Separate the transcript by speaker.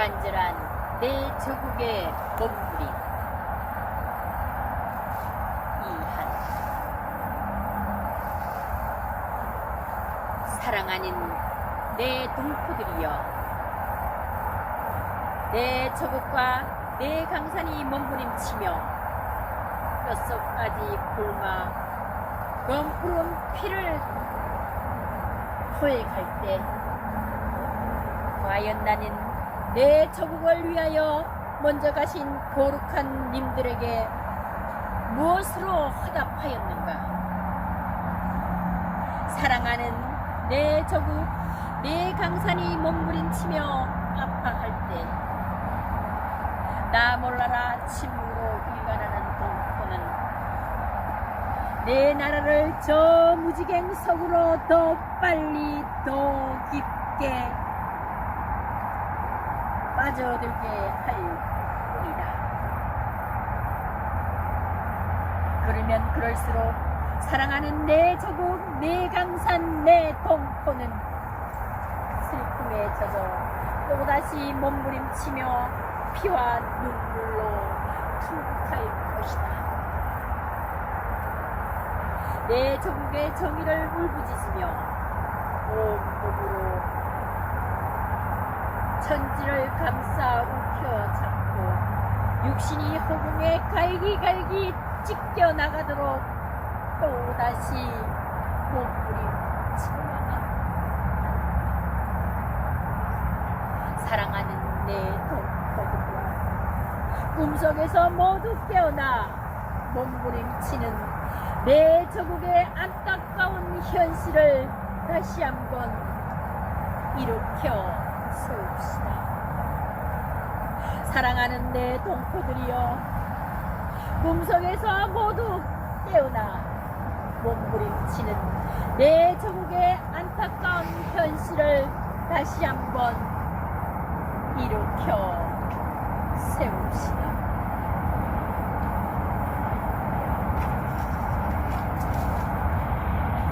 Speaker 1: 간절한 내 조국의 몸부림. 이한. 사랑하는 내 동포들이여 내 조국과 내 강산이 몸부림치며 뼛속까지 굶어 검푸른 피를 토해갈 때 과연 나는 내 조국을 위하여 먼저 가신 거룩한 님들에게 무엇으로 화답하였는가? 사랑하는 내 조국, 내 강산이 몸부림치며 아파할 때, 나 몰라라 침으로 일관하는 동포는 내 나라를 저 무지갱 속으로 더 빨리 더 깊게 빠져들게 할 뿐이다. 그러면 그럴수록 사랑하는 내 조국, 내 강산, 내 동포는 슬픔에 젖어 또다시 몸부림치며 피와 눈물로 투국할 것이다. 내 조국의 정의를 울부짖으며 온몸으로 천지를 감싸 움켜 잡고 육신이 허공에 갈기갈기 찢겨 나가도록 또다시 몸부림 치고 나가 사랑하는 내 동포들과 꿈속에서 모두 깨어나 몸부림치는 내 조국의 안타까운 현실을 다시 한번 일으켜 세웁시다. 사랑하는 내 동포들이여 꿈속에서 모두 깨어나 몸부림치는 내 조국의 안타까운 현실을 다시 한번 일으켜